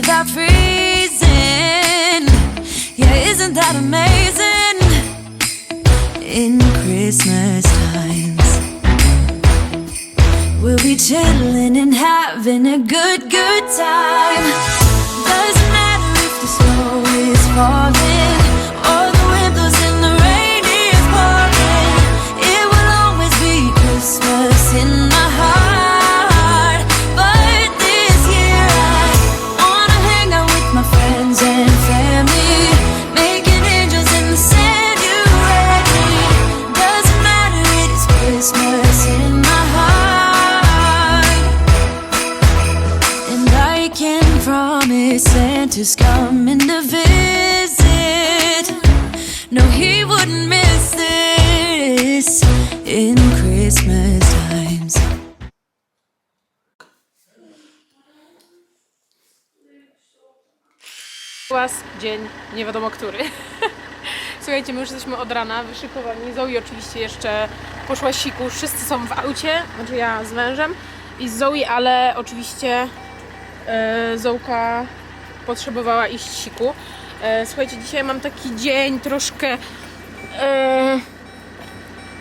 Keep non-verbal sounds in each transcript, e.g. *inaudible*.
without freezing. Yeah, isn't that amazing? In Christmas times, we'll be chilling and having a good, good time. Doesn't matter if the snow is falling Was dzień, nie wiadomo który. *laughs* Słuchajcie, my już jesteśmy od rana, wyszykowani. Zoe oczywiście jeszcze poszła siku. Wszyscy są w aucie, znaczy ja z mężem i z Zoe, ale oczywiście e, Zołka potrzebowała iść siku. E, słuchajcie, dzisiaj mam taki dzień troszkę e,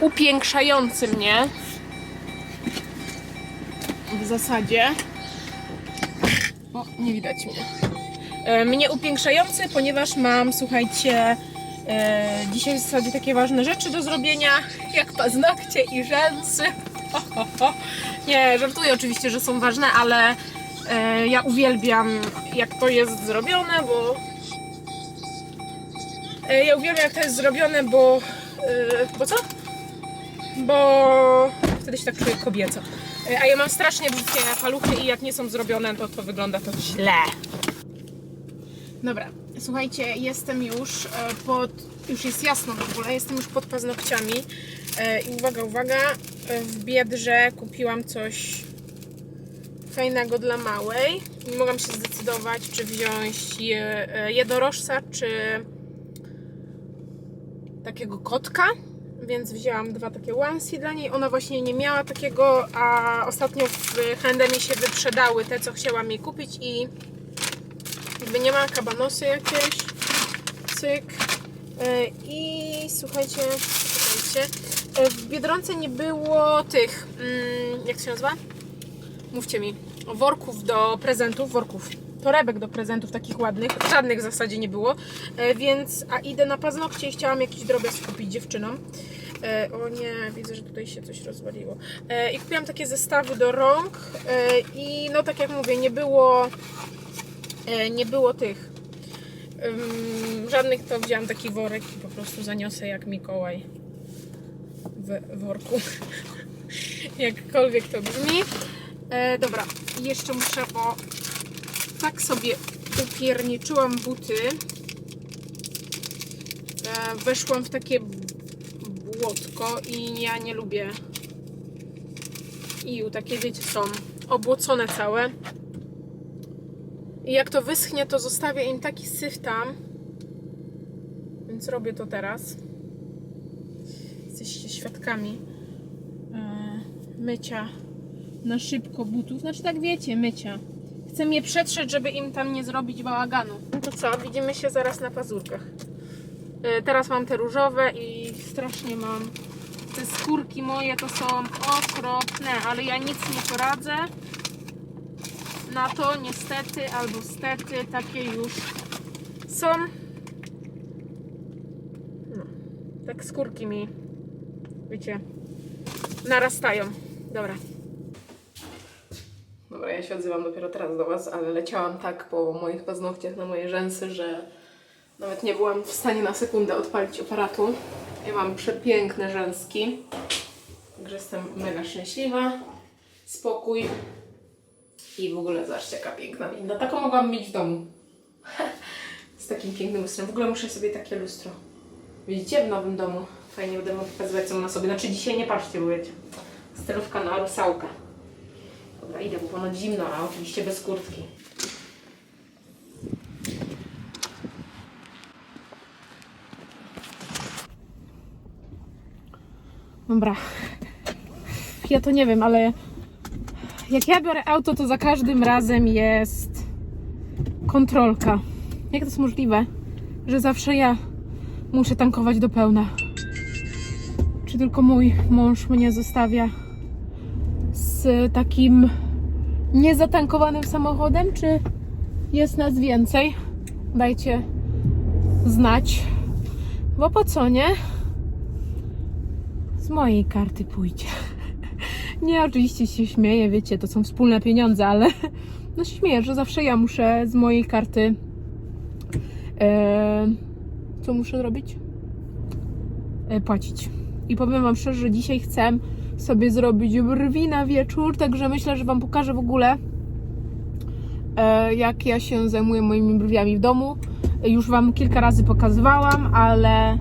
upiększający mnie. W zasadzie. O, nie widać mnie mnie upiększający, ponieważ mam, słuchajcie, e, dzisiaj w zasadzie takie ważne rzeczy do zrobienia, *laughs* jak paznokcie i rzęsy. *laughs* Nie, żartuję oczywiście, że są ważne, ale e, ja uwielbiam jak to jest zrobione, bo e, ja uwielbiam jak to jest zrobione, bo e, bo co? Bo wtedy się tak czuję kobieco. E, A ja mam strasznie brzydkie paluchy i jak nie są zrobione, to to wygląda to źle. Dobra, słuchajcie, jestem już e, pod. Już jest jasno w ogóle, jestem już pod paznokciami. E, I uwaga, uwaga, e, w biedrze kupiłam coś fajnego dla małej. Nie mogłam się zdecydować, czy wziąć je, jednorożca, czy takiego kotka. Więc wzięłam dwa takie onesie dla niej. Ona właśnie nie miała takiego, a ostatnio w H&M się wyprzedały te, co chciałam jej kupić i jakby nie ma kabanosy jakieś, cyk. E, I słuchajcie, słuchajcie, e, w Biedronce nie było tych, mm, jak to się nazywa? Mówcie mi, worków do prezentów, worków, torebek do prezentów takich ładnych, żadnych w zasadzie nie było, e, więc, a idę na paznokcie i chciałam jakiś drobiazg kupić dziewczynom. E, o nie, widzę, że tutaj się coś rozwaliło. E, I kupiłam takie zestawy do rąk e, i no tak jak mówię, nie było nie było tych żadnych, to wziąłam taki worek i po prostu zaniosę jak Mikołaj w worku. *laughs* Jakkolwiek to brzmi. E, dobra, jeszcze muszę, bo tak sobie upierniczyłam buty. E, weszłam w takie błotko i ja nie lubię. I takie wiecie są obłocone całe. I jak to wyschnie, to zostawię im taki syf tam. Więc robię to teraz. Jesteście świadkami e, mycia na szybko butów. Znaczy tak wiecie, mycia. Chcę je przetrzeć, żeby im tam nie zrobić bałaganu. No to co, widzimy się zaraz na pazurkach. E, teraz mam te różowe i strasznie mam. Te skórki moje to są okropne, ale ja nic nie poradzę na to niestety albo stety takie już są. No, tak skórki mi, wiecie, narastają. Dobra. Dobra, ja się odzywam dopiero teraz do Was, ale leciałam tak po moich paznokciach na moje rzęsy, że nawet nie byłam w stanie na sekundę odpalić aparatu. Ja mam przepiękne rzęski, także jestem mega szczęśliwa. Spokój, i w ogóle zobaczcie jaka piękna winda. Taką mogłam mieć w domu. Z takim pięknym lustrem. W ogóle muszę sobie takie lustro. Widzicie? W nowym domu. Fajnie będę mogła pokazywać co na sobie. Znaczy dzisiaj nie patrzcie, bo wiecie. Stylówka na rusałkę. Dobra, idę, bo ponoć zimno, a oczywiście bez kurtki. Dobra. Ja to nie wiem, ale jak ja biorę auto, to za każdym razem jest kontrolka. Jak to jest możliwe, że zawsze ja muszę tankować do pełna? Czy tylko mój mąż mnie zostawia z takim niezatankowanym samochodem, czy jest nas więcej? Dajcie znać. Bo po co nie? Z mojej karty pójdzie. Nie, oczywiście się śmieję, wiecie, to są wspólne pieniądze, ale *laughs* no się śmieję, że zawsze ja muszę z mojej karty. E, co muszę zrobić? E, płacić. I powiem Wam szczerze, że dzisiaj chcę sobie zrobić brwi na wieczór, także myślę, że Wam pokażę w ogóle, e, jak ja się zajmuję moimi brwiami w domu. Już Wam kilka razy pokazywałam, ale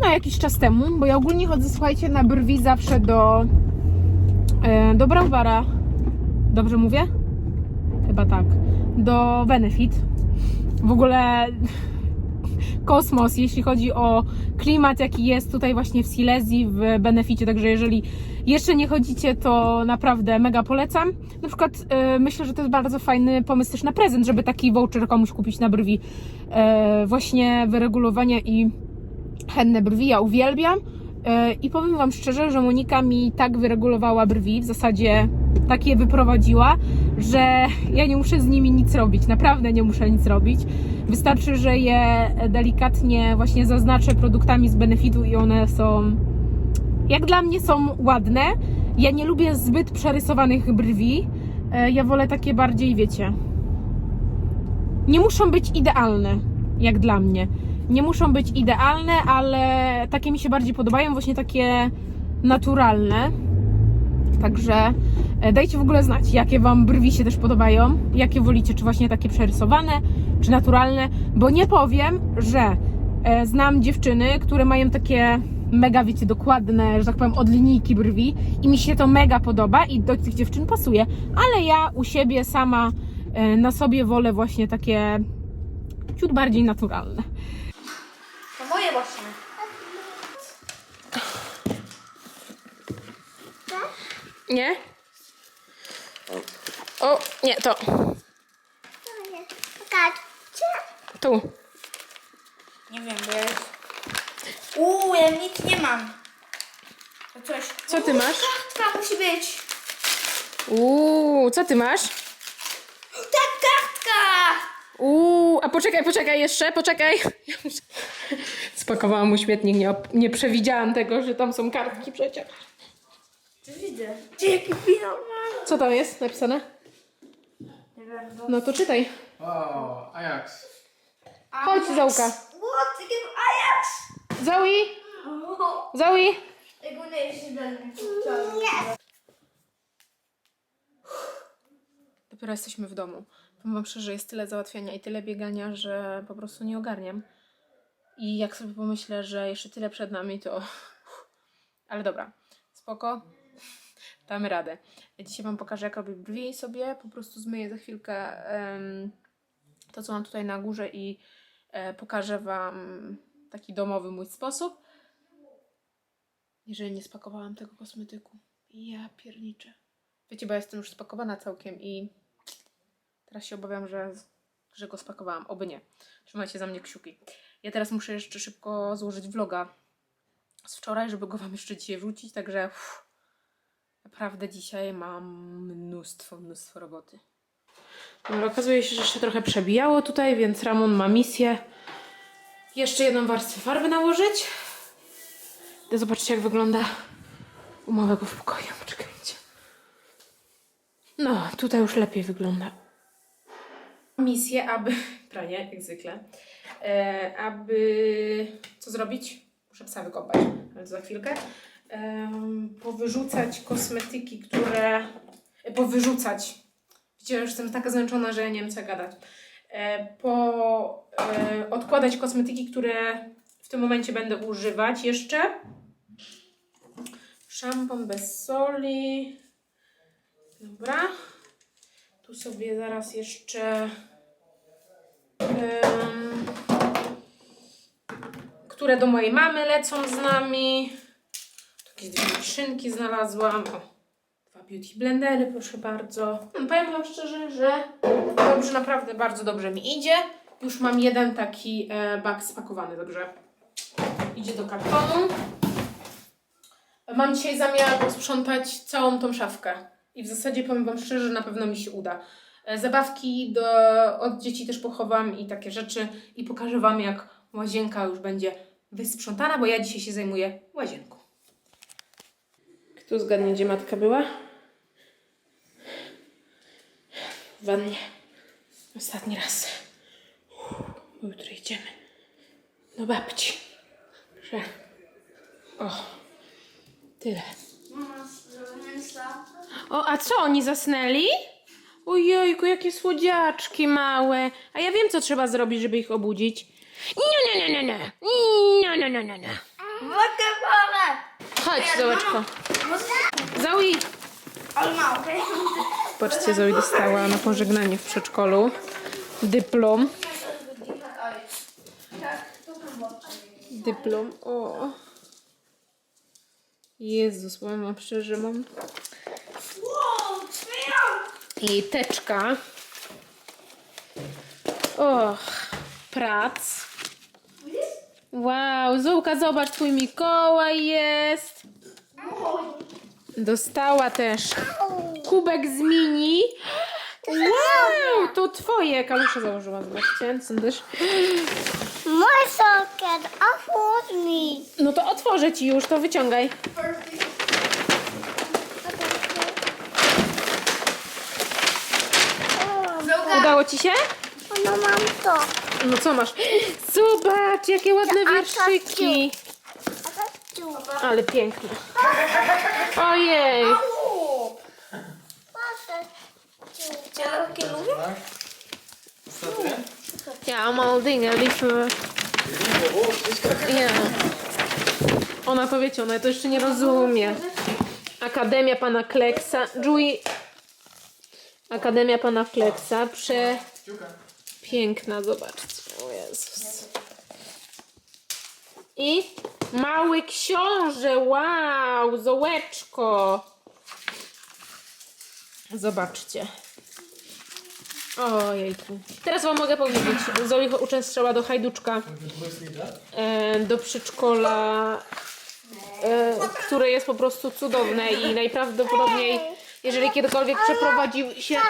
no jakiś czas temu, bo ja ogólnie chodzę, słuchajcie, na brwi zawsze do e, do Browara. Dobrze mówię? Chyba tak. Do Benefit. W ogóle *laughs* kosmos, jeśli chodzi o klimat, jaki jest tutaj właśnie w Silesii, w Beneficie. Także jeżeli jeszcze nie chodzicie, to naprawdę mega polecam. Na przykład e, myślę, że to jest bardzo fajny pomysł też na prezent, żeby taki voucher komuś kupić na brwi. E, właśnie wyregulowania i chętne brwi, ja uwielbiam. E, I powiem Wam szczerze, że Monika mi tak wyregulowała brwi, w zasadzie tak je wyprowadziła, że ja nie muszę z nimi nic robić. Naprawdę nie muszę nic robić. Wystarczy, że je delikatnie właśnie zaznaczę produktami z benefitu i one są, jak dla mnie, są ładne. Ja nie lubię zbyt przerysowanych brwi. E, Ja wolę takie bardziej, wiecie, nie muszą być idealne, jak dla mnie. Nie muszą być idealne, ale takie mi się bardziej podobają, właśnie takie naturalne. Także e, dajcie w ogóle znać, jakie Wam brwi się też podobają, jakie wolicie, czy właśnie takie przerysowane, czy naturalne, bo nie powiem, że e, znam dziewczyny, które mają takie mega, wiecie, dokładne, że tak powiem, od linijki brwi i mi się to mega podoba i do tych dziewczyn pasuje, ale ja u siebie sama e, na sobie wolę właśnie takie ciut bardziej naturalne. To moje właśnie. Nie? O, nie, to. Tu. Nie wiem, bo już... Uuu, ja nic nie mam. To coś... Co ty masz? Kartka musi być. Uuu, co ty masz? Tak, kartka! Uuu, a poczekaj, poczekaj jeszcze, poczekaj. Ja muszę- Spakowałam mu śmietnik, nie, op- nie przewidziałam tego, że tam są kartki przecież. Widzę? Jaki finał mam? Co tam jest napisane? Nie wiem, bo... No to czytaj. O, Ajax. Chodź, Zołka. What? Jakie Ajax! Zoe, Zoe. Tego nie jest. Nie. Dopiero jesteśmy w domu. Powiem wam szczerze, jest tyle załatwiania i tyle biegania, że po prostu nie ogarniam. I jak sobie pomyślę, że jeszcze tyle przed nami, to... Ale dobra, spoko. Damy radę. Dzisiaj wam pokażę, jak robię brwi sobie. Po prostu zmyję za chwilkę em, to, co mam tutaj na górze i e, pokażę wam taki domowy mój sposób. Jeżeli nie spakowałam tego kosmetyku. Ja pierniczę. Wiecie, bo ja jestem już spakowana całkiem i teraz się obawiam, że, że go spakowałam. Oby nie. Trzymajcie za mnie kciuki. Ja teraz muszę jeszcze szybko złożyć vloga z wczoraj, żeby go Wam jeszcze dzisiaj wrzucić, także uff, naprawdę dzisiaj mam mnóstwo, mnóstwo roboty. Ale okazuje się, że się trochę przebijało tutaj, więc Ramon ma misję jeszcze jedną warstwę farby nałożyć. Idę zobaczyć, jak wygląda u małego w pokoju. Poczekajcie. No, tutaj już lepiej wygląda. Misję, aby. *laughs* Pranie, jak zwykle. E, aby. Co zrobić? Muszę psa wykąpać, ale to za chwilkę. Powyrzucać kosmetyki, które. Powyrzucać. Widzicie, już jestem taka zmęczona, że nie wiem co gadać. E, po. E, odkładać kosmetyki, które w tym momencie będę używać jeszcze. Szampon bez soli. Dobra. Tu sobie zaraz jeszcze. em, które do mojej mamy lecą z nami. Jakieś dwie szynki znalazłam. O, dwa beauty blendery, proszę bardzo. Hmm, Powiem Wam szczerze, że dobrze, naprawdę bardzo dobrze mi idzie. Już mam jeden taki e, spakowany, dobrze. Idzie do kartonu. Mam dzisiaj zamiar posprzątać całą tą szafkę. I w zasadzie powiem Wam szczerze, że na pewno mi się uda. E, Zabawki do, od dzieci też pochowam i takie rzeczy. I pokażę Wam, jak łazienka już będzie wysprzątana, bo ja dzisiaj się zajmuję łazienką. Kto zgadnie, gdzie matka była? W wannie. Ostatni raz. Bo Jutro idziemy do babci. Że... O, tyle. O, a co, oni zasnęli? Ojejku, jakie słodziaczki małe. A ja wiem, co trzeba zrobić, żeby ich obudzić. Nie, nie, nie, nie, nie. Nie, nie, nie, nie, nie. Wodę! Chodź, Zołeczko. Zoe! Patrzcie, Zoe dostała na pożegnanie w przedszkolu dyplom. Dyplom, o. Jezus, powiem wam szczerze, mam jej teczka. Och, prac. Wow, Zułka, zobacz, twój Mikołaj jest. Dostała też kubek z mini. Wow, to twoje. Kalusze założyła, zobaczcie. Są też... Mój sokiet, otwórz mi! No to otworzę ci już, to wyciągaj. Udało ci się? No mam to. No co masz? Zobacz, jakie ładne wierszyki. Ale piękne. Ojej. Lubię? Tak? Ja, allemaal dingen liever. Ja. Ona to wiecie, ona to jeszcze nie rozumie. Akademia pana Kleksa. Joey. Akademia pana Kleksa. Prze... Piękna, zobaczcie. O Jezus. I mały książę. Wow, zołeczko. Zobaczcie. Ojejku. Teraz wam mogę powiedzieć. Zoli uczęszczała do Hajduczka, e, do przedszkola, e, które jest po prostu cudowne i najprawdopodobniej, jeżeli kiedykolwiek przeprowadził się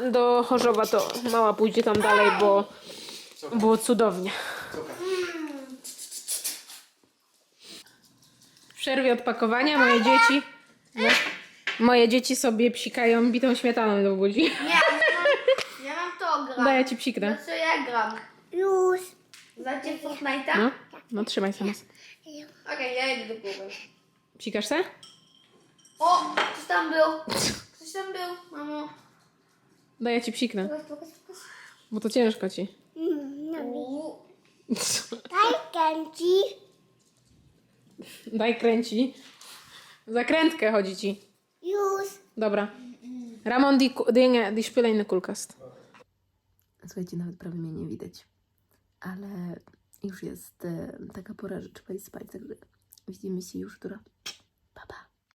do Chorzowa, to mała pójdzie tam dalej, bo było cudownie. Przerwie od pakowania moje dzieci no, moje dzieci sobie psikają bitą śmietaną do budzi. Nie, ja mam, ja mam to gram. Daję ci psiknę. Co ja gram? Już. Znacie Fortnite'a? No, no trzymaj sobie. Okej, ja idę do góry. Psikasz se? O, coś tam był. Coś tam był, mamo. Daję ci psiknę, Pokaż, pokaż, pokaż. bo to ciężko ci. Uuu. Daj kręci. Daj kręci. Zakrętkę chodzi ci. Już. Dobra. Ramon, die, ku- dingen, die spullen in de koelkast. Słuchajcie, nawet prawie mnie nie widać. Ale już jest e, taka pora, że trzeba iść spać, także widzimy się już jutro.